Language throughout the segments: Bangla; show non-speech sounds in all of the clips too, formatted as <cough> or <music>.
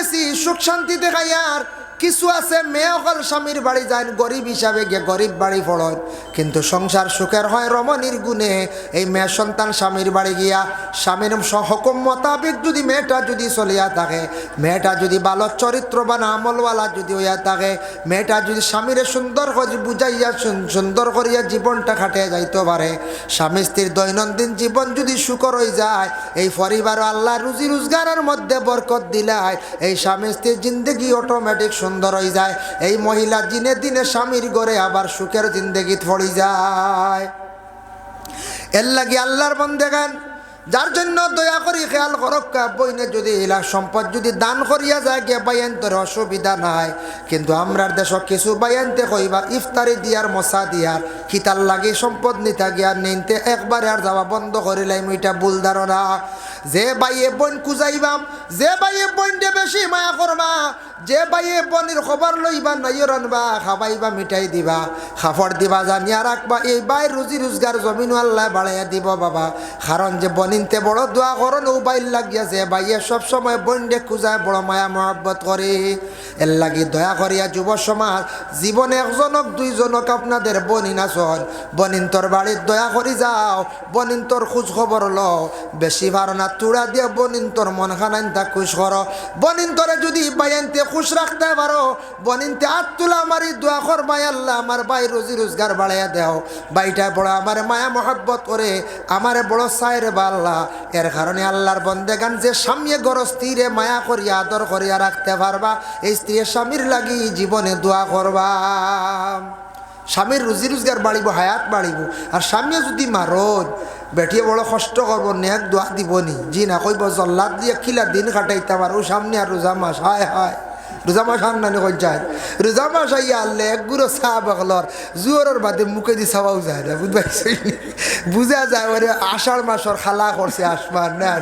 গেছি সুখ শান্তি দেখাইয়ার কিছু আছে, মেয়ে অকল স্বামীর বাড়ি যায় গরিব হিসাবে গিয়ে গরিব বাড়ি পড়ন। কিন্তু সংসার সুখের হয় রমণীর গুণে। এই মেয়ে সন্তান স্বামীর বাড়ি গিয়া স্বামীর হুকুম মোতাবেক যদি মেয়েটা যদি চলিয়া থাকে, মেয়েটা যদি ভালো চরিত্রবান, আমলওয়ালা যদি হইয়া থাকে, মেয়েটা যদি স্বামীরে সুন্দর বুঝাইয়া, সুন- সুন্দর করিয়া জীবনটা খাটিয়ে যাইতে পারে, স্বামী স্ত্রীর দৈনন্দিন জীবন যদি সুখর হয়ে যায়, এই পরিবার আল্লাহ রুজি রোজগারের মধ্যে বরকত দিলায়। এই স্বামী স্ত্রীর জিন্দগি অটোমেটিক সুন্দর হয়ে যায়। এই মহিলা দিনে দিনে স্বামীর ঘরে আবার সুখের জিন্দগি পড়ি যায়। এর লাগি আল্লাহর বন্দেগান যার জন্য দয়া করি খেয়াল করক্কা বইনে যদি এলা সম্পদ যদি দান করিয়া যায়, গে বাইয়ান্তর অসুবিধা নাই। কিন্তু আমরার দেশ কিছু বাইয়ান্তে কইবা, ইফতারি দিয়ার, মশা দিয়ার খিতার লাগি সম্পদ নিতা গিয়া নিনতে একবারে আর যাওয়া বন্ধ করিলাম এটা ভুল ধারণা। যে বাইয়ে বোন কুজাইবাম যে বাইয়ে বোনটে বেশি মায়া করবা, যে বাইয়ে বনির খবর লইবা নাইও রানবা খাবাইবা মিঠাই দিবা, খাফর দিবা জানিয়া রাখবা, এই বাই রুজি রোজগার জমিন আল্লাহ বাড়াইয়া দিব বাবা। কারণ যে বনিনতে বড় দোয়া করন ও বাইর লাগিয়াছে বাইয়ে সব সময় বন্ডে খুঁজায়, বড় মায়া, মহাব্বত করে। এর লাগি দয়া করিয়া যুব সমাজ, জীবনে একজনক, দুইজনক আপনাদের বনিন আসন বনিন তোর বাড়ির দয়া করি যাও, বনিন তোর খোঁজ খবর ল বেশি ভার না, তুড়া দিয়ে বনিন তোর মন খানাইন তা খুশ করো। বনিন তোরে যদি বাইনতে খুশ রাখতে পারো, বনিনতে আট তুলা মারি দোয়া কর ভাই আল্লাহ, আমার ভাই রোজি রোজগার বাড়াইয়া দেও। বাইটা বড়, আমার মায়া মহাব্বত করে, আমার বড় সাইর বা আল্লাহ এর কারণে আল্লাহর বন্দেগান যে স্বামী গর, স্ত্রীরে মায়া করিয়া, আদর করিয়া রাখতে পারবা, এই স্ত্রীর স্বামীর লাগি জীবনে দোয়া করবা। স্বামীর রুজি রোজগার বাড়িব, হায়াত বাড়িব। আর স্বামীয়ে যদি মারদ বেটিয়ে বড় কষ্ট করব, নেক দোয়া দিবনি। জি না, কইব, জল্লাদ দিয়ে খিলা দিন কাটাইতে পারো সামনে আর রোজা মাস, হায় হায়। রোজা মাস আন নানি কই যায়। রোজা মাস আইয়া আল্লে এক গুঁড়ো চাহ বাকলর জুয়রের বাদে মুখে দি চাওয়াও যায় না বুঝবাইছি বুঝা যায়, ওরে আষাঢ় মাসর খালা করছে আসমান না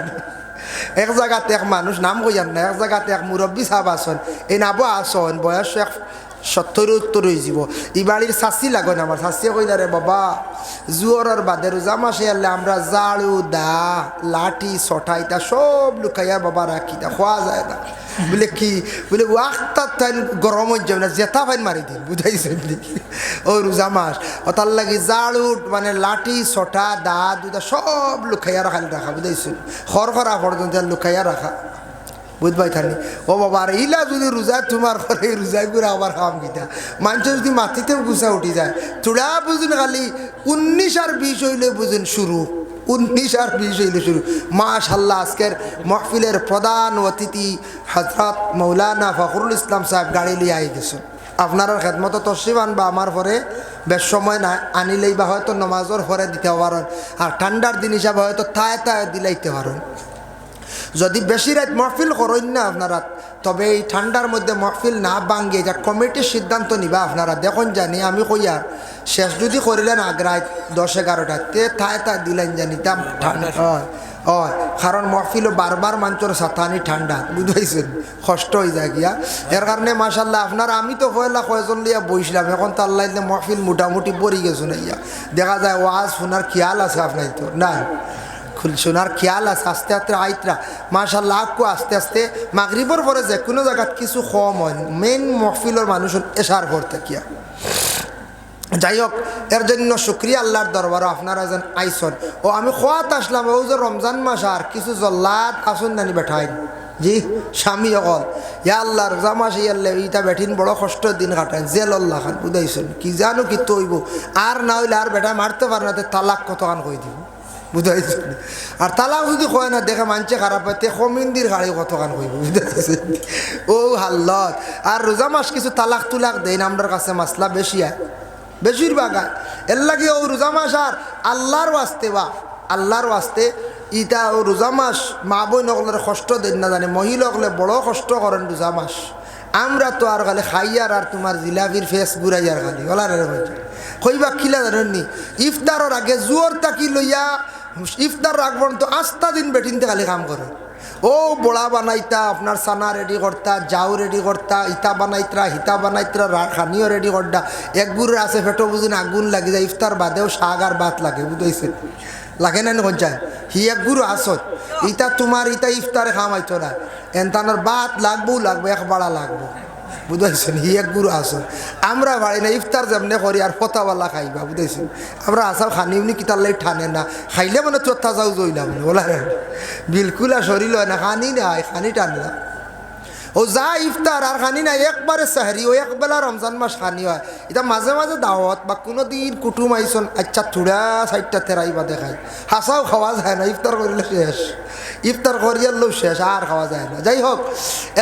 এক জায়গাতে এক মানুষ, নাম কইয়ান না, এক জায়গাতে এক মুরব্বী সাহাব আসন। এই নাবো আসন, বয়স এক সত্তর উত্তর যাব। ই বাড়ির শাস্তি লাগো না আমার। শাস্তি কইলা, রে বাবা, জুয়রের বাদে রোজা মাসে আনলে আমরা জাড়ু দা, লাঠি, ছটা ইটা সব লুকাইয়া বাবা রাখি তা খোয়া যায় না বলে, কি? বলে ওয়াক্তার তাই গরম হয়ে যাবে না, জেতা ফাইন মারি দিন। বুঝাইছেন ও রোজা মাস। ও তার লাগি জাড়ু মানে লাঠি, ছটা, দা দুটা সব লুকাইয়া রাখা রাখা বুঝাইছেন খর খরা পর্যন্ত লুকাইয়া রাখা। বুঝবাই থানি। ও বাবা, আর ইলা যদি রোজা তোমার ঘরে রোজা করে আবার খাওয়াম গীতা মানুষ যদি মাটিতেও গুছা উঠি যায় চূড়া বুঝুন খালি উনিশ আর বিশ হইলে বুঝুন শুরু। উনিশ আর বিশ হইলে শুরু। মাশাল্লাহ আজকের মহফিলের প্রধান অতিথি হজরত মৌলানা ফখরুল ইসলাম সাহেব গাড়ি লিয়ে আই গেছেন আপনার খেদমত তসিব আনবা আমার পরে বেশ সময় নাই, আনিলেই বা হয়তো নমাজর পরে দিতে পারেন, আর ঠান্ডার দিন হিসাবে হয়তো থায় থায় দিলাইতে পারেন। যদি বেশি রাত মহফিল করেন না আপনারা তবে এই ঠান্ডার মধ্যে মহফিল না ভাঙ্গে যা কমিটির সিদ্ধান্ত নিবা আপনারা। দেখুন জানি আমি কই আর শেষ যদি করিলেন আগ্রায় দশ এগারোটা তে থায় থায় দিলেন জানি তা ঠান্ডা। হয় হয়। কারণ মহফিলও বারবার মাঞ্চর সাতানি ঠান্ডা বুঝাইছেন? কষ্ট হয়ে যায় গিয়া। এর কারণে মাসাল্লাহ আপনার আমি তো কয়লা কয়জন লিয়া বইছিলাম এখন তো আল্লাহ দিলে মহফিল মোটামুটি পড়ি গেছো না ইয়া দেখা যায় ওয়াজ শোনার খেয়াল আছে আপনার তো না খুল শোনার খেয়াল আছে, আস্তে আস্তে আইতরা। মাশাল্লাহ আকু আস্তে আস্তে। মাগরিবর পরে যে কোনো জায়গাত কিছু কম হয়। মেইন মহফিলের মানুষের এসার পর থাকিয়া। যাই হোক এর জন্য শুক্রিয়া আল্লাহর দরবার, আপনারা যেন আইসন। ও, আমি খোয়াত আসলাম, ও যে রমজান মাস আর কিছু জল্লাদ আসুন নানি বেঠাই জি, স্বামী অকল। ইয়া আল্লাহ, রোজা মাস ইয়াল্লে ইটা বেঠিন বড় কষ্ট দিন কাটায় জেল আল্লাহ খান বুঝাইছেন কি জানো কি তৈব। আর না হইলে আর বেটা মারতে পারে না তালাক কত কান কই দিব? বুঝাইছে। আর তালাক যদি কয় না, দেখে মানছে খারাপ হয়, তে কমিন্দির গাড়ি কত কান কইব, বুঝাইছে। ও হাল্লত। আর রোজা মাস কিছু তালাক তুলাক দেয় না আমার কাছে মাসলা বেশি হয় বেশিরভাগ হয় এর লাগে ও রোজা মাস আর আল্লাহর ওয়াস্তে বা, আল্লাহর ওয়াস্তে ইটা ও রোজা মাস মা বই নকলের কষ্ট দেন না জানে মহিলাকলে বড় কষ্ট করেন রোজা মাস। আমরা তো আর খালি খাইয়ার আর তোমার জিলাপির ফেস বুড়াইয়ার খালি, ওলার কইবা খিলা জানেননি? ইফতারের আগে জোর তাকি লইয়া ইফতার রাখ পর্যন্ত আস্তা দিন বেটিনতে খালি কাম করে। ও বড়া বানাইতা, আপনার সানা রেডি করতা, যাও রেডি করতা ইতা বানাইতরা হিতা বানাইতরা, খানিও রেডি করতা এক আছে ফেটো বুঝিন, আগুন লাগি যায়, ইফতার বাদেও শাক আর ভাত লাগে, বুঝাইছে? লাগে না কোন চায় হি এক গুরু আসত। ইতা তোমার, ইটা ইফতারে খামাইতো না। এনতানোর বাত লাগবো লাগবো, এক বাড়া লাগবো। বুঝাইছেন? হি এক গুরু আসন আমরা বাড়ি না ইফতার যেমনে করি আর ফতাওয়ালা খাইবা, বুঝাইছেন? আমরা আসাম খানি উনি কিতার লাই ঠানে না। খাইলে মানে চোত্তা যাও জইলাম বলা বিলকুল আর শরীর হয় না, খানি নাই, খানি টানে না। ও যা ইফতার আর খানি না একবারে সাহারি, ও একবেলা রমজান মাস খানি হয়। এটা মাঝে মাঝে দাওয়াত বা কোনো দিন কুটুম আইসন আচ্ছা থুড়া সাইডটা তেরাইবা দেখায়। হাসাও খাওয়া যায় না, ইফতার করিলে শেষ। ইফতার করিয়ালেও শেষ, আর খাওয়া যায় না। যাই হোক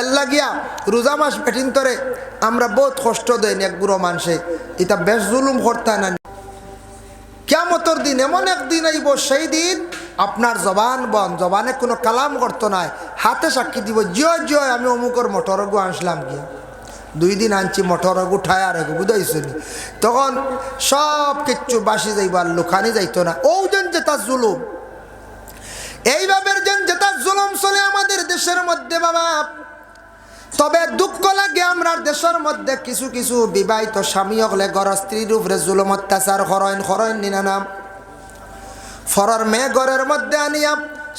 এল্লা গিয়া রোজা মাস পেটিন তরে আমরা বহুত কষ্ট দেয় এক বুড়ো মানুষে। এটা বেশ জুলুম করতে না। কেমতর দিন এমন একদিন আইব, সেই দিন আপনার জবান বন জবানে কোনো কালাম করতো নাই। হাতে সাক্ষী দিব, জয় জয়, আমি অমুকর মোটরগু আনছিলাম গিয়া। দুই দিন আনছি মোটরগু ঠায় আর এগু বুঝাইছনি তখন সব কিচ্ছু বাসি যাইবার লুখানি যাইতো না। ও যেন যেটা জুলুম। এইভাবে যেন যেটা জুলুম চলে আমাদের দেশের মধ্যে, বাবা। তবে দুঃখ লাগে আমরা দেশের মধ্যে কিছু কিছু বিবাহিত স্বামী হলে ঘর স্ত্রীর উপরে জুলুম, অত্যাচার, হরণ হরণ নিনা নাম ফরর মেয়ে ঘরের মধ্যে আনিয়া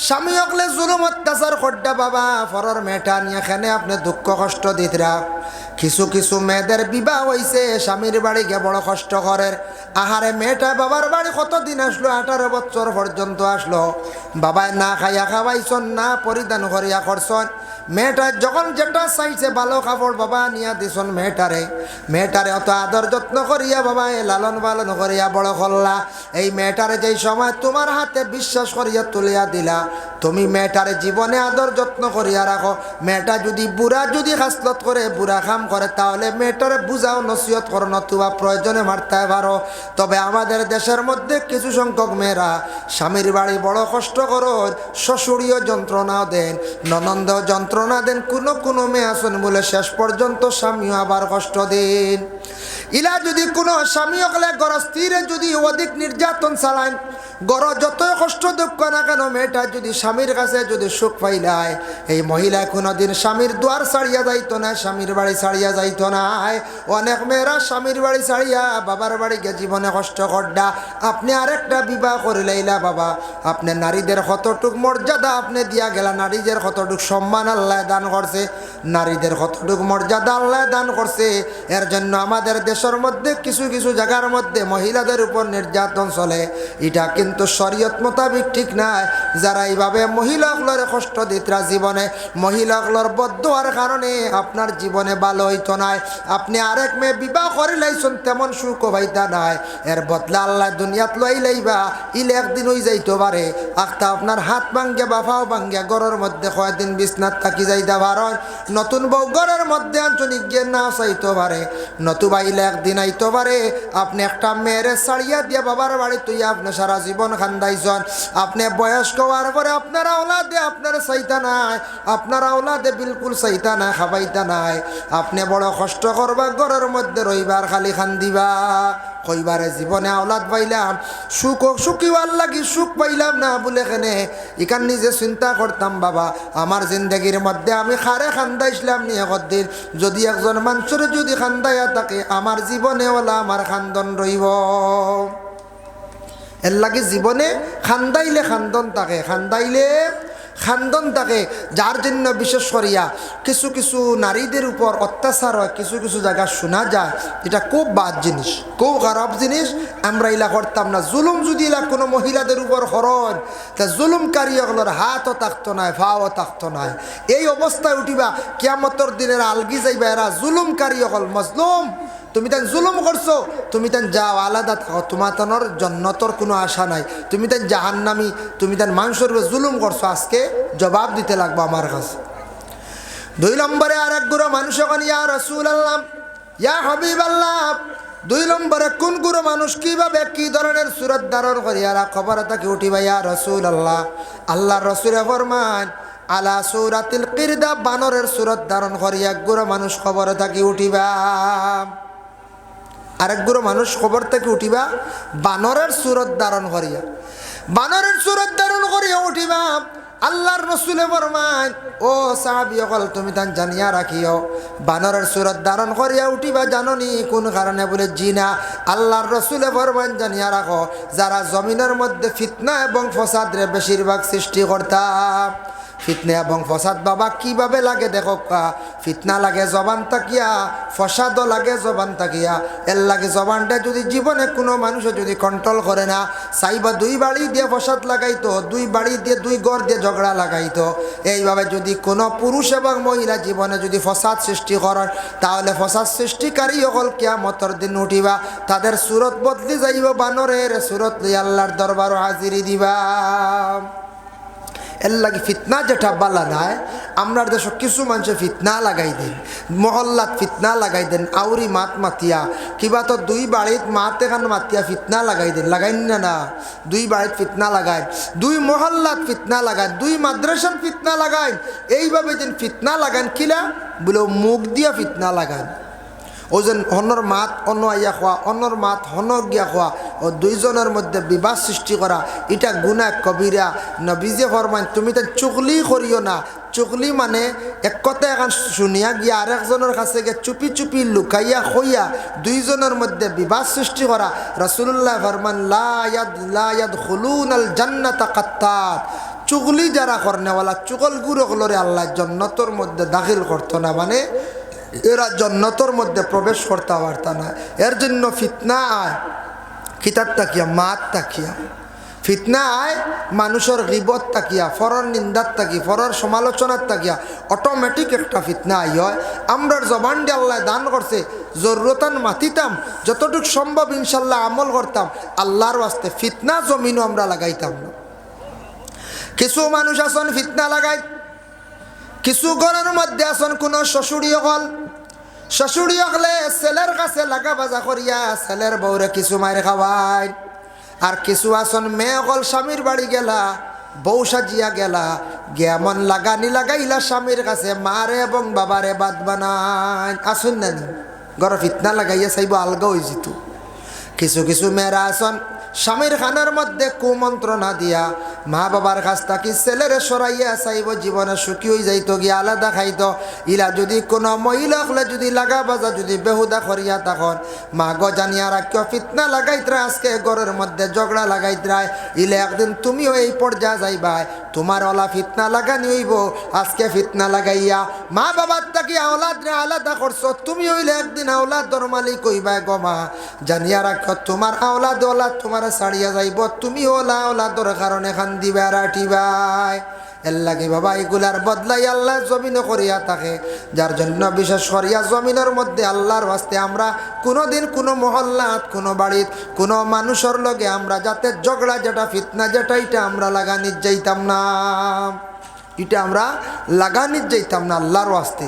স্বামী অকলে জুলুম অত্যাচার করডা বাবা ফরর মেয়েটা নিয়ে খেনে আপনি দুঃখ কষ্ট দিতরা। কিছু কিছু মেয়েদের বিবাহ হয়েছে স্বামীর বাড়ি গিয়ে বড় কষ্ট করের। আহারে মেয়েটা বাবার বাড়ি কতদিন আসলো? আঠারো বছর পর্যন্ত আসলো। বাবায় না খাইয়া খাওয়াইছন, না পরিধান করিয়া করছন। মেয়েটা যখন যেটা চাইছে, ভালো কাপড় বাবা নিয়া দিছন মেয়েটারে। মেয়েটারে অত আদর যত্ন করিয়া বাবা এ লালন পালন করিয়া বড় করলা। এই মেয়েটারে যেই সময় তোমার হাতে বিশ্বাস করিয়া তুলিয়া দিলা, তুমি মেয়েটারে জীবনে আদর যত্ন করিয়া রাখো। মেয়েটা যদি বুড়া, যদি হাসলত করে, বুড়া কাম করে, তাহলে মেয়েটারে বুঝাও, নসিহত করো, নতুবা প্রয়োজনে মারতে পারো। তবে আমাদের দেশের মধ্যে কিছু সংখ্যক মেয়েরা স্বামীর বাড়ি বড় কষ্ট করো, শ্বশুরীয় যন্ত্রণাও দেন ননন্দ যন্ত্রণা দেন কোনো কোনো মেয়ে আসুন বলে শেষ পর্যন্ত স্বামীও আবার কষ্ট দেন। ইলা যদি কোনো স্বামী হলে গরস্থিরে যদি অধিক নির্যাতন চালান গর যতই কষ্ট দুঃখ না কেন, মেয়েটা যদি স্বামীর কাছে যদি সুখ পাইলায়, এই মহিলা কোনোদিন স্বামীর দুয়ার ছাড়িয়া যাইতো না, স্বামীর বাড়ি ছাড়িয়া যাইতো না। অনেক মেয়েরা স্বামীর বাড়ি ছাড়িয়া বাবার বাড়ি গিয়ে জীবনে কষ্ট করডা আপনি আরেকটা বিবাহ করে লাইলা বাবা। আপনি নারীদের কতটুক মর্যাদা আপনি দিয়া গেলা, নারীদের কতটুক সম্মান আল্লাহ দান করছে, নারীদের কতটুক মর্যাদা আল্লাহ দান করছে। এর জন্য আমাদের দেশের মধ্যে, কিছু কিছু জায়গার মধ্যে মহিলাদের উপর নির্যাতন চলে। এটা কিন্তু শরীয়ত মোতাবিক ঠিক নাই। যারা এইভাবে মহিলাগুলোর কষ্ট দিতরা জীবনে, মহিলাগুলোর বদ্ধর কারণে আপনার জীবনে ভালো হইতো নাই। আপনি আরেক মেয়ে বিবাহ করে লাইছেন তেমন সুখ পাইতা নাই। এর বদলা আল্লাহ দুনিয়াত লই লাইবা, ইলে একদিন হই যাইতে পারে। আখতা আপনার হাত ভাঙ্গে, বাফাও ভাঙ্গে গড়ের মধ্যে কয়দিন বিছনাত থাকি যাইতে পারেন। নতুন বউ গড়ের মধ্যে আঞ্চলিক গিয়ে না চাইতে পারে। নতুবা ইলে একদিন আইতে পারে। আপনি একটা মেয়েরে ছাড়িয়া দিয়ে বাবার বাড়ি তুই আপনি সারা জীবন খান্দাইছেন। আপনি বয়স্ক হওয়ার পরে আপনারা ওলাদে আপনার চাইতা নাই। আপনারা ওলাদে বিলকুল চাইতা না, খাবাইতা নাই। আপনি বড় কষ্ট করবা, ঘরের মধ্যে রইবার খালি খান্দিবা। কইবারে জীবনে আওলাদ পাইলাম, সুখ সুখিবার লাগি সুখ পাইলাম না বলে কেনে? ইকান নিজে চিন্তা করতাম, বাবা, আমার জিন্দগির মধ্যে আমি খারে খান্দাইছিলাম নিয়ে কদিন যদি একজন মানুষের যদি খান্দাইয়া থাকে, আমার জীবনে ওলা আমার খান্দন রইব। এর লাগে জীবনে খান্দাইলে খান্দন থাকে খান্দাইলে খান্দন থাকে যার জন্য বিশেষ করিয়া কিছু কিছু নারীদের উপর অত্যাচার হয়, কিছু কিছু জায়গা শোনা যায়, এটা খুব বাদ জিনিস, খুব খারাপ জিনিস। আমরা ইলা করতাম না। জুলুম যদি ইলা কোনো মহিলাদের উপর হরণ, তা জুলুমকারী ওগুলোর হাতও থাকতো নাই ভাও থাকতো নাই এই অবস্থায় উঠিবা, কিয়ামতর দিনের আলগি যাইবা, এরা জুলুমকারী অকল মজলুম। তুমি তাই জুলুম করছ। তুমি তাই যাও, আলাদা থাকো তোমার তানোর জন্নতর কোনো আশা নাই। তুমি তাই জাহান্নামি, তুমি তাই মানুষের জুলুম করছ। আজকে জবাব দিতে লাগবো আমার কাছে। দুই নম্বরে আর এক গুরু মানুষ এখন ইয়া রসুল আল্লাহ ইয়া হাবিব আল্লাহ দুই নম্বরে, কোন গুরু মানুষ কীভাবে কি ধরনের সুরত ধারণ করি? আর খবর তাকে উঠিবা? ইয়া রসুল আল্লাহ আল্লাহ রসুলে ফরমান, আলা সৌরাতিল কিরদা, বানরের সুরত ধারণ করি। এক গুরু মানুষ খবর থাকি উঠিবা? আরেকগুলো মানুষ খবর থেকে উঠিবা, বানরের সুরত ধারণ করিয়া। বানরের সুরত ধারণ করিয়া উঠিবা, আল্লাহর রসুলে ফরমান ও সাহাবি অকল, তুমি তান জানিয়া রাখিও, বানরের সুরত ধারণ করিয়া উঠিবা জাননি, কোন কারণে বলে জিনা আল্লাহর রসুলে ফরমান জানিয়া রাখো, যারা জমিনের মধ্যে ফিতনা এবং ফসাদরে বেশিরভাগ সৃষ্টি করতাম ফিতনা এবং ফসাদ বাবা কীভাবে লাগে দেখো কা, ফিতনা লাগে জবান তাকিয়া, ফসাদও লাগে জবান তাকিয়া। এর লাগে জবানটা যদি জীবনে কোনো মানুষে যদি কন্ট্রোল করে না, চাইবা দুই বাড়ি দিয়ে ফসাদ লাগাইতো, দুই বাড়ি দিয়ে দুই গড় দিয়ে ঝগড়া লাগাইতো। এইভাবে যদি কোনো পুরুষ এবং মহিলা জীবনে যদি ফসাদ সৃষ্টি করেন, তাহলে ফসাদ সৃষ্টিকারী অকল কেয়ামতর দিন উঠিবা, তাদের সুরত বদলি যাইব বানরের সুরত আল্লাহর দরবারও হাজিরি দিবা। এর লাগে ফিতনা যেটা বালা নাই, আমরার দেশ কিছু মানুষে ফিতনা লাগাই দেন, মহল্লাত ফিতনা লাগাই দেন, আউরি মাত মাতিয়া, কিবা তো দুই বাড়িত মাতে খান মাতিয়া ফিতনা লাগাই দেন, লাগাইন না না, দুই বাড়িত ফিতনা লাগাই, দুই মহল্লাত ফিতনা লাগায় দুই মাদ্রাসাত ফিতনা লাগায় এইভাবে যেন ফিতনা লাগান কিলা, বলে মুখ দিয়া ফিতনা লাগান। ও যেন অন্যর মাত অন্য আইয়া খোয়া অন্যর মাত হন গিয়া খোয়া ও দুইজনের মধ্যে বিবাদ সৃষ্টি করা এটা গুণা কবিরা নবীজে ফরমান তুমি তো চুগলি করিও না। চুগলি মানে এক কথা এখন শুনিয়া গিয়া আরেকজনের কাছে গিয়ে চুপি চুপি লুকাইয়া খইয়া দুইজনের মধ্যে বিবাদ সৃষ্টি করা রসুল্লাহ ফরমান লায়াদ লায়াদ খুলুন আল জান্নাতা কাত্তাত। চুগলি যারা করনেওয়ালা চুগল গুরুগুলোরে আল্লাহ জন্নতর মধ্যে দাখিল করতো না মানে এরা জন্নতর মধ্যে প্রবেশ করতে পারত না। এর জন্য ফিতনা আয়। কিতাব তাকিয়া, মাত তাকিয়া। ফিতনা আয়, মানুষের গিবত তাকিয়া, ফরর নিন্দার তাকি ফরর সমালোচনার তাকিয়া। অটোমেটিক একটা ফিতনা আই হয়। আমরার জবান দিয়ে আল্লাহ দান করছে, জরুরতান মাতিতাম, যতটুক সম্ভব ইনশাল্লাহ আমল করতাম। আল্লাহর ওয়াস্তে ফিতনা জমিনও আমরা লাগাইতাম না। কিছু মানুষ আসন ফিতনা লাগাই কিছু ঘরের মধ্যে আসন কোনো শ্বশুরি হল শ্বশুরি হলে ছেলের কাছে লাগা বাজা করিয়া ছেলের বউরে কিছু মায়ের খাওয়াই আর কিছু আসন মেয়ে হল স্বামীর বাড়ি গেলা, বউ সাজিয়া গেলা গেমন লাগানি লাগাইলা স্বামীর কাছে মারে এবং বাবারে বাদ বানাই আসুন নানি? গর ফিতনা লাগাইয়া চাইব আলগা হয়ে যেত কিছু কিছু মেয়েরা আসন স্বামীর খানার মধ্যে কুমন্ত্রণা দিয়া মা বাবার কাছ থাকি ছেলেরে সরাইয়া চাইব, জীবনে সুখী হয়ে যাইতো, গিয়া আলাদা খাইত। ইলা যদি কোনো মহিলা হলে যদি লাগা বাজা, যদি বেহুদা করিয়া তখন মা গো জানিয়া রাখিও, ফিতনা লাগাইতরা আজকে ঘরের মধ্যে ঝগড়া লাগাইতরায় ইলে একদিন তুমিও এই পর্যায়ে যাইবাই, তোমার ওলা ফিতনা লাগানি হইব, আজকে ফিতনা লাগাইয়া। মা বাবার তাকি আওলাদ আলাদা করছ, তুমি হইলে একদিন আওলাদ তোর মালিক হইবাই গো মা। জানিয়া রাখো তোমার আওলাদ ওলাদ তোমার ছাড়িয়া যাইব, তুমি ওলা ওলাদর কারণে খান দিবা রাঠিবাই এর লাগে বাবা, এগুলার বদলাই আল্লাহ জমিনে করিয়া থাকে। যার জন্য বিশেষ করিয়া জমিনের মধ্যে আল্লাহর বাস্তে আমরা কোনোদিন কোনো মহল্লাত, কোনো বাড়িত, কোনো মানুষের লগে আমরা যাতে ঝগড়া যেটা, ফিতনা যেটা, এটা আমরা লাগানি যাইতাম না। এটা আমরা লাগানি যাইতাম না আল্লাহর ওয়াস্তে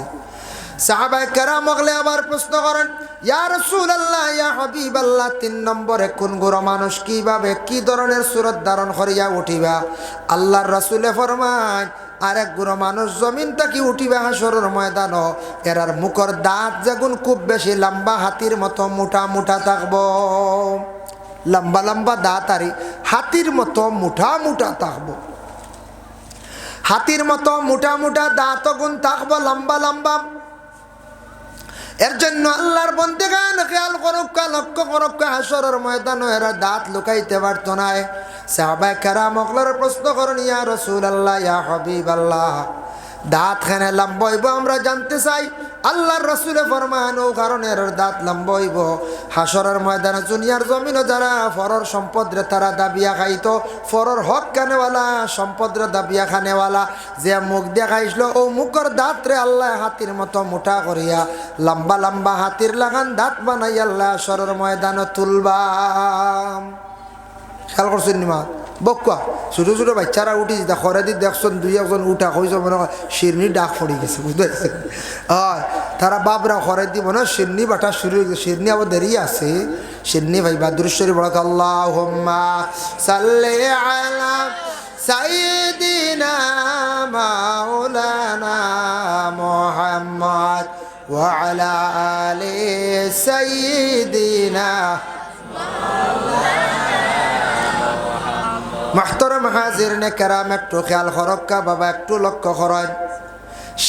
আল্লাহ ইয়া তিন কোন কি উঠিবা? মানুষ এরার মুখর দাঁত যেগুন খুব বেশি লম্বা, হাতির মতো মুঠা মুঠা থাকব। লম্বা লম্বা দাঁত আরি হাতির মতো মুঠা মুঠা থাকব। হাতির মতো মোটা মোটা দাঁত গুণ থাকব, লম্বা লম্বা এর জন্য আল্লাহর বন্দে গান খেয়াল করুকা লক্ষ্য করুকা হাসরের ময়দান এরা দাঁত লুকাইতে পারত না। সাহাবাই কারা মকলার প্রশ্ন করেন, ইয়া রসুল আল্লাহ ইয়া হবিব আল্লাহ দাঁত খানে লম্বইব, আমরা জানতে চাই, আল্লাহর রসুলে ফরমান ও কারণে এর দাঁত লম্বইব। হাসরের ময়দানে দুনিয়ার জমিনও যারা ফরর সম্পদরে তারা দাবিয়া খাইতো, ফরর হক কানেওয়ালা, সম্পদরে দাবিয়া খানেওয়ালা, যে মুখ দেখাইছিল ও মুখর দাঁত রে আল্লাহ হাতির মতো মোটা করিয়া, লম্বা লম্বা হাতির লাগান দাঁত বানাই আল্লাহ সরর ময়দানে তুলবাম খেয়াল করছেন নিমা বকুয়া ছোটো ছোটো বাচ্চারা উঠি যেটা খরে দি দেখছেন দুই একজন উঠা হয়েছে মনে হয় শিরনি ডাক পড়ে গেছে বুঝতে পারছেন হয় তারা বাপরা খরে দিব না শিরনি বাটা শুরু হয়ে গেছে শিরনি আবার দেরি আছে শিরনি ভাই বাদুরেশ্বরী বড় আল্লাহ হোম্মা সাল্লে আলা সাইদিনা মাওলানা মোহাম্মদ وعلى آل سيدنا মাহতরম হাজির নে কেরাম একটু খেয়াল খরক্কা বাবা একটু লক্ষ্য করেন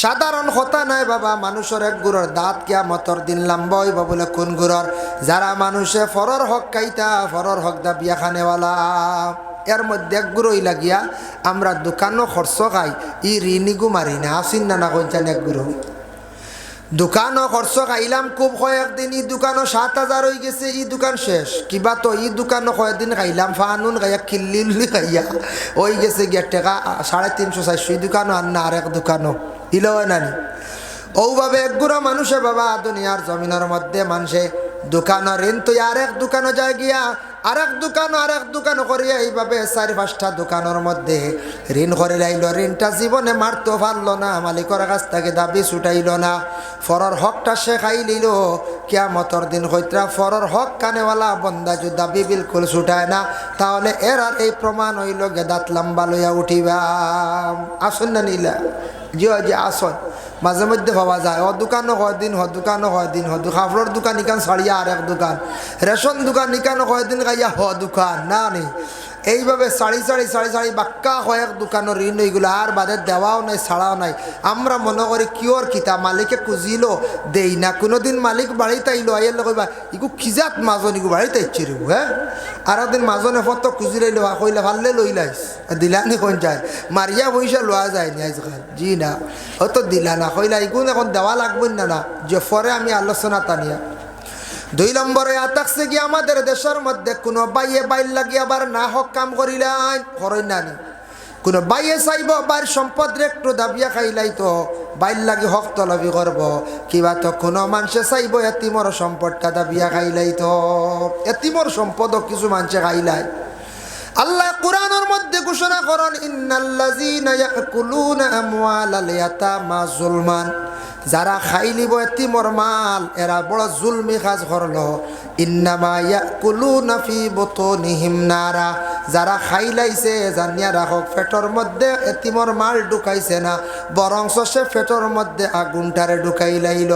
সাধারণ কথা নাই বাবা, মানুষের এক গুড়র দাঁত কিয়া মতর দিন লাম্বা হইব বলে কোন গুড়র? যারা মানুষে ফরর হক কাইতা ফরর হক দা বিয়া খানেওয়ালা এর মধ্যে এক গুঁড়োই লাগিয়া আমরা দোকানও খরচ খাই, ই ঋণিগু মারি না আসিন না না কইছেন এক গুঁড়ো দোকানও খরচ খাইলাম, খুব কয়েকদিন ই দোকানও সাত হাজার হয়ে গেছে ই দোকান শেষ। কিবা তো ই দোকানও কয়েকদিন খাইলাম, ফানুন খাইয়া উল্লি খাইয়া ওই গেছে গিয়া টেকা, সাড়ে তিনশো চারশো ই দোকানও আর না আর এক দোকানও ইলো নানি। ওভাবে একগুড়া মানুষে বাবা দুনিয়ার জমিনের মধ্যে মানুষে দোকানের ঋণ তো আর এক দোকানও যায় গিয়া আর এক দোকান আর এক দোকান করিয়া এইভাবে চারি পাঁচটা দোকানের মধ্যে ঋণ করে লাইল। ঋণটা জীবনে মারতে পারল না, মালিকের কাছ থেকে দাবি ছুটাইল না। ফরর হকটা সে খাই লিল কিয়ামতর দিন হইতরা ফরর হক কানেওয়ালা বন্দা যদি দাবি বিলকুল ছুটায় না, তাহলে এর আর এই প্রমাণ হইল গেদাত লম্বা লইয়া উঠিবা। আসন না নিলা জি জি আসন। মাঝে মধ্যে ভাবা যায়। অ দোকানও কয়দিন হ দোকানও কয়দিন হ কাপড়ের দোকান। ইকান ছাড়িয়া আর এক দোকান। রেশন দোকান ইকানও কয়দিন গাইয়া হ দোকান। না নেই এইভাবে সাড়ি সাড়ি সাড়ি সাড়ি বাক্কা কয়েক দোকানের ঋণ এইগুলো আর বাদে দেওয়াও নাই, ছাড়াও নাই। আমরা মনে করি কিয়র কিতা মালিকে খুঁজিল, দেই না, কোনোদিন মালিক বাড়িতে আইলো আইয়ার কইবা ইগু খিজাত মাজন ইগু বাড়িতে ইচ্ছি রে হ্যাঁ আর একদিন মাজনে ফটো খুঁজি লাইলো কইলে ভাললে লই লাইস দিলানি কোন যায়? মারিয়া পয়সা লোয়া যায় নি আজকাল জি না হয়তো দিলা না, কইলা ইগুন এখন দেওয়া লাগবে না না যে পরে আমি আলোচনা টানিয়া। দুই নম্বরে আতাকছে কি আমাদের দেশের মধ্যে কোনো বাইয়ে বাইর লাগি আবার না হক কাম করিলাই। করই নানি কোনো বাইয়ে চাইব, বাইর সম্পদ একটু দাবিয়া খাইলাই তো, বাইর লাগি হক তলবি করব। কিবা তো কোনো মানুষে চাইব, এতিমর সম্পদটা দাবিয়া খাইলাই তো। এতিমর সম্পদও কিছু মানুষে খাইলাই। আল্লাহ কোরআনের মধ্যে ঘোষণা করেন, ইন্নাল্লাযীনা ইয়াকুলুনা আমওয়ালাল ইয়াতামা যুলমান যারা খাইলিব এতিমর মাল এরা বড় জুলমি কাজ করল ইন্নামা ইয়াকুলুনা ফি বুতুনিহিম নারা যারা খাইলাইছে জানিয়া রাখক পেটর মধ্যে এতিমর মাল ঢুকাইছে না বরং সে পেটর মধ্যে আগুনটারে ঢুকাই লাইল।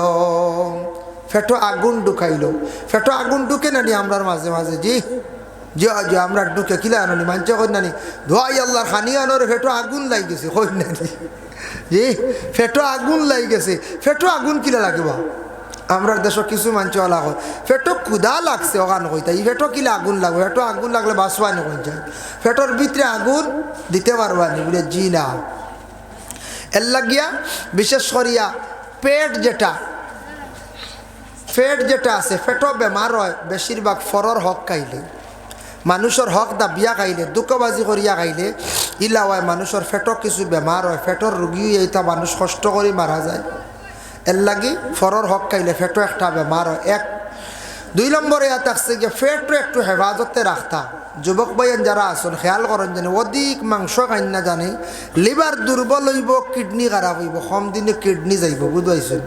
ফেটো আগুন ঢুকাইলো। ফেটো আগুন ঢুকে নানি আমরার মাঝে মাঝে জি যে যে আমরা ঢুকে, কিলা আনি মানছে কই নানি। ধোয়াই আল্লাহর খানি আনোর ফেটো আগুন লাই গেছে কই নানি। জি ফেটো আগুন লাই গেছে। ফেটো আগুন কিলা লাগিব? আমরা দেশ কিছু মানছে ওলা হয় ফেটো ক্ষুদা লাগছে ওখান কইতা এই ফেটো কিলা আগুন লাগবে? ফেটো আগুন লাগলে বাঁচবা নি কই যায়। ফেটোর ভিতরে আগুন দিতে পারবা নি, বলে জি না। এর লাগিয়া, বিশেষ করিয়া পেট যেটা ফেট যেটা আছে, ফেটো বেমার হয় বেশিরভাগ ফরর হক খাইলে। মানুষের হক দা বিয়া খাইলে, দুঃখবাজি করিয়া খাইলে, ইলা হয় মানুষের ফেটক কিছু বেমার হয় ফেটর রুগী এইটা মানুষ কষ্ট করে মারা যায়। এর লাগি ফরর হক খাইলে ফেটো একটা বেমার হয়। এক, দুই নম্বরে ইয়াত আসছে যে ফেটটো একটু হেফাজতে রাখতা যুবক ভাইয়ের যারা আছেন খেয়াল করেন জানি অধিক মাংস খাইন না জানি লিভার দুর্বল হইব, কিডনি খারাপ হইব, কম দিনে কিডনি যাইব বুঝবাইছেন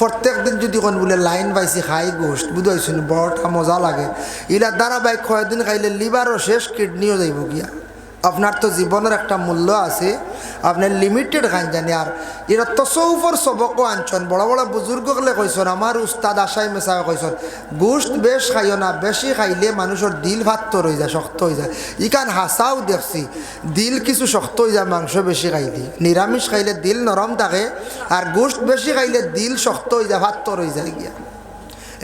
প্রত্যেক দিন যদি কোন বলে লাইন পাইছি খাই গোষ্ঠ, বুঝাইছেন বড়টা মজা লাগে। ইলা ধারাবাহিক কয়েকদিন খাইলে লিভারও শেষ কিডনিও যাইব গিয়া আপনার তো জীবনের একটা মূল্য আছে। আপনার লিমিটেড খান জানি আর। এরা তসৌফর সবকও আনছন। বড় বড় বুজুর্গকলে কইসন আমার উস্তাদ আশাই মেশাই কইসন গোষ্ঠ বেশ খাইও না, বেশি খাইলে মানুষের দিল ভাত রয়ে যায়, শক্ত হয়ে যায়। ইকান হাসাও দেখছি, দিল কিছু শক্ত হয়ে যায়, মাংস বেশি খাইলে। নিরামিষ খাইলে দিল নরম থাকে, আর গোষ্ঠ বেশি খাইলে দিল শক্ত হয়ে যায় ভাত রয়ে যায় গিয়া।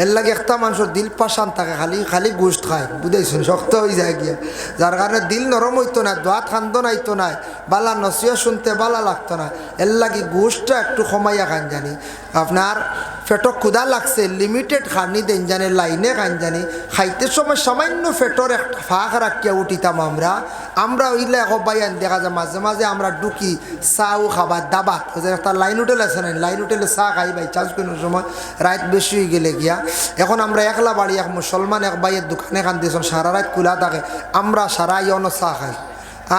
এর লাগে একটা মানুষের দিল পাশান থাকে, খালি খালি গোষ্ঠ খায়। বুঝাইছেন শক্ত হয়ে যায় গিয়া। যার কারণে দিল নরম হইতো না দোয়াত খান্দ নাইতো নাই, বালা নসিয়া শুনতে বালা লাগতো না এর লাগে গোষ্ঠটা একটু কমাইয়া খান জানি। আপনার ফেটো ক্ষুদা লাগছে লিমিটেড খানি দেন জানি, লাইনে খান জানি। খাইতে সময় সামান্য ফেটোর একটা ফাঁক রাখিয়া উঠিতাম আমরা। আমরা ওইলে বাইয়ান দেখা যায় মাঝে মাঝে আমরা ঢুকি চাও খাবার দাবাত একটা লাইন হোটেল আছে না লাইন হোটেলে চা খাই বাই চাষ কোনো সময় রাত বেশি হয়ে গেলে গিয়া। এখন আমরা একলা বাড়ি এক মুসলমান এক বাইয়ের দোকানে খান দিয়েছেন সারা রাত খোলা থাকে, আমরা সারা ইয়নো চা খাই।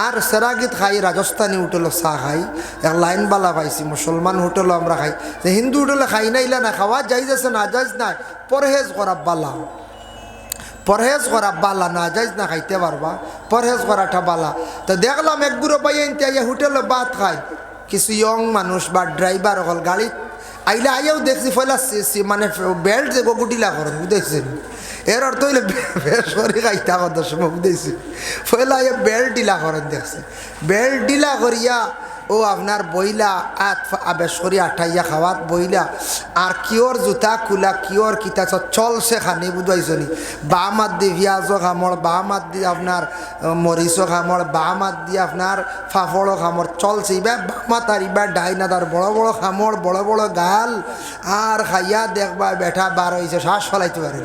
আর সেরাগিত খাই, রাজস্থানী হোটেলও চাহ খাই, এক লাইন বালা পাইছি মুসলমান হোটেলও আমরা খাই। যে হিন্দু হোটেলে খাই নাইলা না খাওয়া যাই যাচ্ছে না যাইজ নাই, পরহেজ করা বালা। পরহেজ করা বালা, না যাইজ না খাইতে পারবা। পরহেজ করাটা বালা। তো দেখলাম এক পাই আনতে হোটেলে ভাত খাই কিছু ইয়ং মানুষ বা ড্রাইভার হল গাড়ি আইলে আইয়াও দেখছি ফয়লা মানে বেল্ট যে গুটিলা করেন বুঝেছেন এর অর্থ বেসরি খাইতা কথা সময় দিয়েছি। ফলে বেল টিলা করেন দেখছে। বেল টিলা করিয়া ও আপনার বইলা আত বেসরি আঠাইয়া খাওয়াত বইলা। আর কিয়র জুতা খোলা কিয়র কিতা চলছে খানি বুঝাইছনি বা মাত দি পিঁয়াজও খামর বা মাত দি আপনার মরিচও খামর বা মাত দি আপনার ফাফড়ও খামর চলছে ইবা বামা তার ইবা ডাইনা তার বড় বড় খামর বড় বড় গাল। আর খাইয়া দেখবা বেঠা বার হয়েছে শ্বাস ফলাইতে পারেন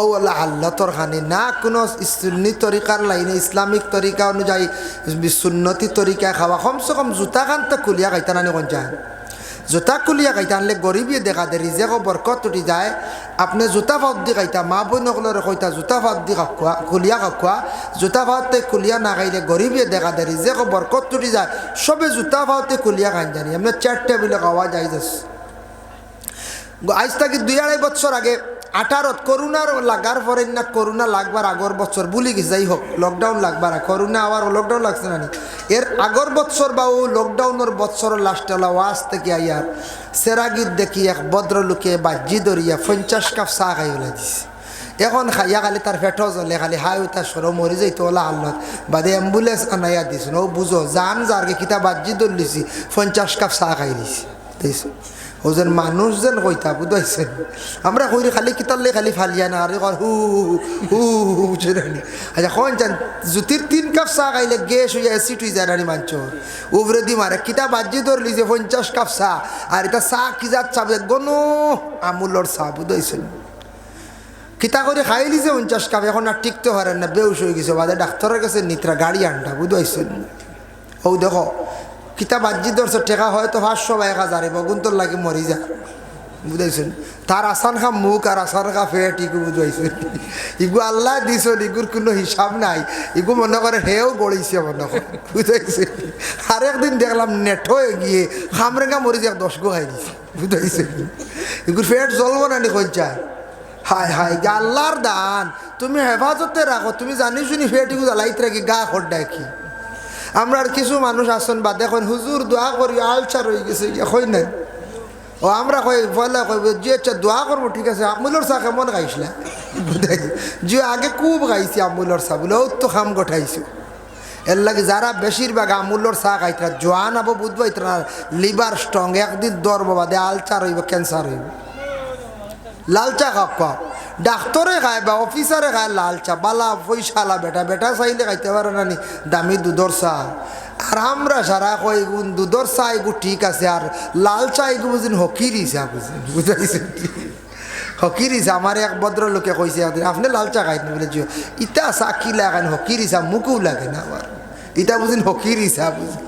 ও আল্লাহ আল্লাহর খানি। না কোনো সুন্নি তরিকার লাইনে, ইসলামিক তরিকা অনুযায়ী, সুন্নতি তরিকায় খাওয়া। কমসে কম জুতা খান তো খুলিয়া খাইতা নানি কোন যায় জোতা খুলিয়া খাইতা আনলে গরিবী দেখা দে রিজেকো বরকত উঠি যায়। আপনি জোতা ভাত দি খাইতা, মা বইনকলরে কইতা, জোতা ভাত দি খাওয়া খুলিয়া খাওয়া জোতা ভাতে খুলিয়া না খাইলে গরিবী দেখা দে রিজেকো বরকত উঠি যায়। সবে জোতা ভাতে খুলিয়া খাই জানি। আপনার চার টেবিলে খাওয়া যায় যাচ্ছে আজ থেকে দুই আড়াই বছর আগে আঠারোত করোনার লাগার পরে না করোনা লাগবার আগর বছর, ভুলি গেছে যাই হোক লকডাউন লাগবার করোনা আবার লকডাউন লাগছে না? এর আগর বছর বা ও লকডাউনের বছর লাস্টে ওয়াজ থেকে আইয়ার সেরাগির দেখি এক ভদ্রলোকে বাজি ধরিয়া পঞ্চাশ কাপ চা খাই ওলাই দিছে এখন খাইয়া খালি তার পেটও জ্বলে, খালি হাই তার সর মরি যাইতো ওলা আল্লাহ বাদে অ্যাম্বুলেন্স আনাইয়া দিছ ও বুঝো জান যারকে কিতা বাজি ধরলিছি পঞ্চাশ কাপ চা খাই দিছি দিছে ওজন মানুষ যেন কইতা বুঝাইছেন। আমরা কইরি খালি কিতারলে খালি ফালিয়া না, আর হু হু হু আচ্ছা কোন জান, জুতির তিন কাপ চা খাইলে গ্যাস হইয়া অ্যাসিড হয়ে যায় নানি মাঞ্চ উবরে দি মারে, কিতা বাজি ধরলি যে পঞ্চাশ কাপ চা, আর এটা চা কি যাত চাবে গনো আমুলর চা বুঝাইছেন। কিতা করে খাইলি যে পঞ্চাশ কাপ, এখন আর টিকতে পারেন না বেউস হয়ে গেছে। বাদে ডাক্তারের কাছে নিত্রা গাড়ি আনটা বুঝাইছেন। ও দেখো কিতা বাজি ধরছে টেকা হয়তো পাঁচশো বা এক হাজার বগুন্তর লাগে মরি যা। বুঝাইছেন? তার আসান খা মুখ আর আসান খা ফেট ইগু বুঝাইছেন? ইগু আল্লাহ দিছ ইগুর কোনো হিসাব নাই। ইগু মনে করে হেও গড়িছে মনে করে বুঝাইছে আর একদিন দেখলাম নেট হয়ে গিয়ে খামরেঙ্গা মরি যাক, দশ গো খাই দিছে বুঝাইছে ইগুর ফেট জ্বলবো না নি কঞ্চায় হায় হায় আল্লাহর দান, তুমি হেফাজতে রাখো, তুমি জানি শুনি ফেটিগু জ্বালাইতে রাখি, গা খড্ডায় কি আমরা আর কিছু মানুষ আসন বা দেখুন হুজুর দোয়া করি আলচার হয়ে গেছে কই নাই? ও আমরা কই, বলে কইব যে আচ্ছা দোয়া করব, ঠিক আছে আমুলর চা কেমন গাইছিলা যে <laughs> আগে খুব গাইছি আমুলর চা, বলে, ও তো খাম গঠাইছো এর লাগে যারা বেশিরভাগ আমুলর চা খাইতরা, জোয়ান আবো বুঝব ইতরা, লিভার স্ট্রং, একদিন দরব বাদে আলচার হইব, ক্যান্সার হইব। লাল চা খাও ডাক্তরে খায় বা অফিসারে খায়, লাল চা, বালা পয়সালা বেটা বেটা, চাইলে খাইতে পারে না নি। দামি দুধর চা। আর আমরা সারা কই গুণ দুধর চা এগু ঠিক আছে, আর লাল চা এগু বুঝিন হকিরি চা বুঝিন বুঝাইছেন হকিরি চা আমার এক ভদ্রলোকে কইছে একদিন আপনি লাল চা খাইতেন বলে জিও ইটা চা কি লাগান, হকিরি চা মুখও লাগে না আমার। ইটা বুঝিন হকিরি চা বুঝিন।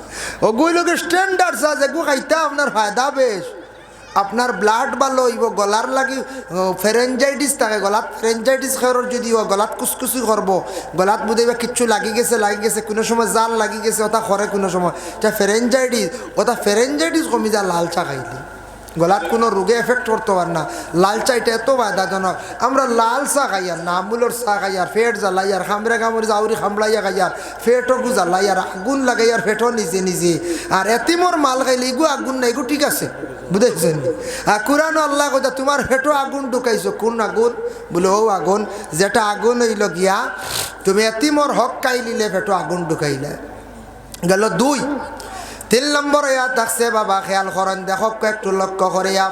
ওগুই লোকের স্ট্যান্ডার্ড চা, যেগু খাইতা আপনার ফায়দা বেশ। আপনার ব্লাড ভালো লইব, গলার লাগি ফেরেঞ্জাইটিস থাকে, গলাত ফেরেঞ্জাইটিস খেয়ার যদি গলাত কুচকুচি করব গলাত বুঝাইবা কিচ্ছু লাগি গেছে লাগি গেছে, কোনো সময় জাল লাগি গেছে, ওটা করে কোনো সময়। এটা ফেরেঞ্জাইটিস ওটা ফেরেঞ্জাইটিস কমি যা লাল চা খাইলে। গলাত কোনো রোগে এফেক্ট করতে পার না। লাল চা এটা এত বাধাজনক। আমরা লাল চা খাইয়ার নামুলোর চা খাইয়ার ফেট জ্বালাইয়ার খামরে কামড়ে জাউরি খামড়াইয়া খাইয়ার ফেটও গু জ্বালাইয়ার আগুন লাগাইয়ার ফেটও নিজে নিজে। আর এতিমর মাল খাইলে ইগু আগুন না ইগু ঠিক আছে বুঝেছেন আর কোরআন আল্লাহ কথা তোমার ফেটো আগুন ঢুকাইছো, কোন আগুন? বলে ও আগুন, যেটা আগুন হইল গিয়া তুমি এতিমর হক কাইলিলে ফেটো আগুন ঢুকাইলে। গেল দুই তিন নম্বর ইয়া থাকছে বাবা, খেয়াল করেন, দেখক, একটু লক্ষ্য করিয়া।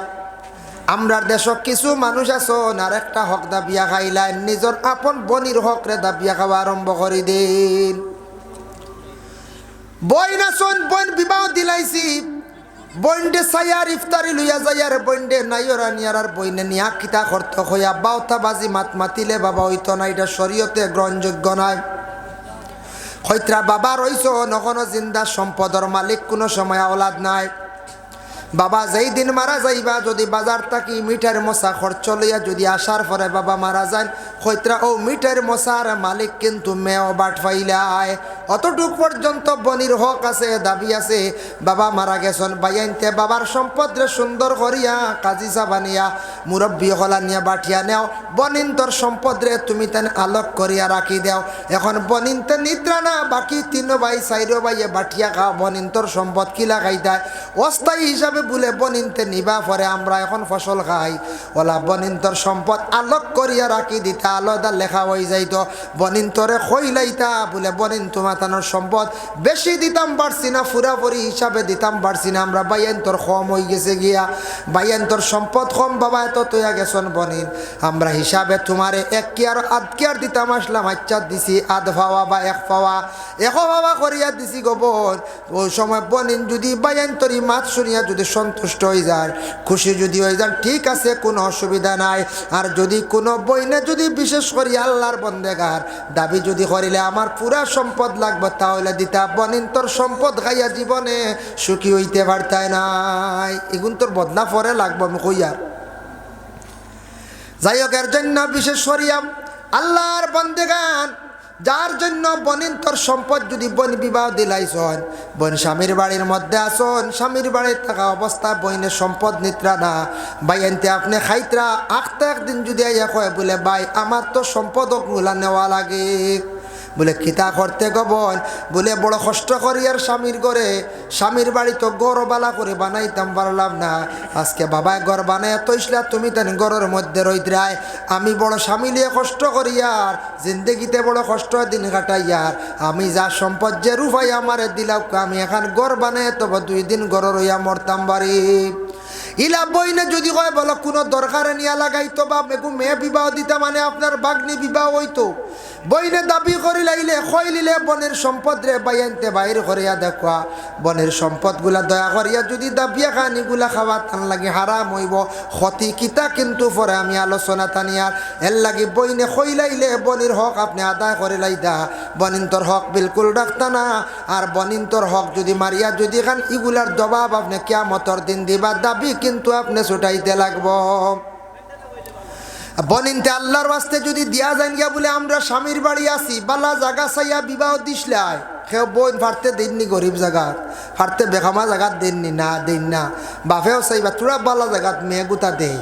আমরার দেশক কিছু মানুষ আছেন আর একটা হক দাবিয়া খাইলাই, নিজর আপন বনির হকরে দাবিয়া খাওয়া আরম্ভ করে দিন। বইন আছেন, বইন বিবাহ দিলাইছি বইন্ডে সাইয়ার ইফতারি লইয়া যাইয়ার বইন্ডে নাইয়রা নিয়ার বইনে নিয়া কিতা করতে হইয়া বাউতা বাজি মাত মাতিলে, বাবা হইতো না এটা শরীয়তে গ্রহণযোগ্য নয় হইত্রা বাবা রইছ নখনো জিন্দা, সম্পদর মালিক, কোনো সময় আওলাদ নাই। বাবা যেই দিন মারা যাইবা, যদি বাজার থাকি মিঠার মশা খরচ লইয়া যদি আসার পরে বাবা মারা যান, হইত্রা ও মিঠার মশার মালিক কিন্তু মেয় বাট ফাইলায়। অতটুক পর্যন্ত বনির হক আছে, দাবি আছে। বাবা মারা গেছন বাইয়াইনতে বাবার সম্পদরে সুন্দর করিয়া কাজিসা বানিয়া মুরব্বী হলা নিয়া বাঠিয়া নেও। বনিন তোর সম্পদরে তুমি তেন আলোক করিয়া রাখি দেও। এখন বনিনতে নিদ্রা না, বাকি তিন ভাই, চাইর ভাইয়ে বাঠিয়া খা বনিন তোর সম্পদ কিলা খাই দেয়? অস্থায়ী হিসাবে বলে বনিনতে নিবা পরে আমরা এখন ফসল খাই। ওলা বনিন্তর সম্পদ আলোক করিয়া রাখি দিতা আলাদা লেখা হয়ে যাইতো। বনিন্তরে খইলাইতা, বলে বনিন তোমাতানোর সম্পদ। বেশি দিতাম পারছি না, ফুরাফুরি হিসাবে দিতাম পারছি না। আমরা বাইয়ান্তর কম হয়ে গেছে গিয়া। বাইয়ান্তর সম্পদ কম বাবা, এত তৈয়া গেছন বনিন। আমরা হিসাবে তোমারে এক কেয়ার, আধ কেয়ার দিতাম আসলাম আচ্ছা দিছি, আধ পাওয়া বা এক পাওয়া। এক পাওয়া করিয়া দিছি গোবর। ওই সময় বনিন যদি বাইয়ান্তরি মাত শুনিয়া যদি সন্তুষ্ট হয়ে যায়, খুশি যদি হয়ে যান ঠিক আছে, কোনো অসুবিধা নাই। আর যদি কোনো বইনে যদি বিশেষ করি আল্লাহর বন্দেগার, দাবি যদি করিলে আমার পুরা সম্পদ লাগবে তাহলে দিতা বনিন তোর সম্পদ খাইয়া জীবনে, সুখী হইতে পারতাই নাই। এগুন তোর বদলা পরে লাগবো আমি কইয়ার যাই হোক এর জন্য বিশেষ করিয়াম আল্লাহর বন্দেগান, যার জন্য বনিন তোর সম্পদ যদি বন বিবাহ দিলাইছন বোন স্বামীর বাড়ির মধ্যে আসন, স্বামীর বাড়ির থাকা অবস্থা, বইনের সম্পদ নিত্রা না। ভাই, এনতে আপনি খাইতরা, আখতা একদিন যদি আইয়া কয় বলে, ভাই, আমার তো সম্পদগুলা নেওয়া লাগে। বলে কিতা করতে গবন। বলে, বড় কষ্ট করি আর স্বামীর ঘরে। স্বামীর বাড়ি তো গড়বালা করে বানাইতাম, পারলাম না। আজকে বাবায় ঘর বানায় তো ইসলা, তুমি তেন ঘরের মধ্যে রইদ্রায়। আমি বড় স্বামী লিয়ে কষ্ট করি আর, জিন্দগিতে বড় কষ্ট দিন কাটাই আর। আমি যা সম্পদ যে রূপাই আমারে দিলাম আমি এখন গড় বানায় তবে দুই দিন গড় রইয়া মরতাম বাড়ি। ইলা বইনে যদি কয়, বলো, কোনো দরকারে নিয়া লাগাইতো বা মেকু মেয়ে বিবাহ দিতা মানে আপনার বাগ্নি বিবাহ হইতো। বইনে দাবি করি লাইলে, খইলিলে বনের সম্পদ রে বাইনতে বাইর করিয়া দেখুয়া। বনের সম্পদগুলা দয়া করিয়া যদি দাবিয়া খানিগুলা খাওয়া তান লাগি হারাম হইব। ক্ষতি কিতা কিন্তু পরে আমি আলোচনা তানিয়ার এর লাগি বইনে খইলাইলে বনির হক আপনি আদায় করে লাইদা। বনিন্তর হক বিলকুল রাখতা না, আর বনিন্তর হক যদি মারিয়া, যদি খান ইগুলার জবাব আপনি কেয়ামতর দিন দিবা দাবি কিন্তু আপনি ছুটাইতে লাগবো। বনিনতে আল্লাহর বাস্তে যদি দিয়া যান গিয়া বলে আমরা স্বামীর বাড়ি আছি, বালা জাগা চাইয়া বিবাহ দিসলাই সেও বোন ফাটতে দিননি গরিব জাগাত ফাটতে বেখামা জাগাত দিননি না দিন না। বাপেও চাইবা, তোরা বালা জাগাত মেয়ে গুতা দেই।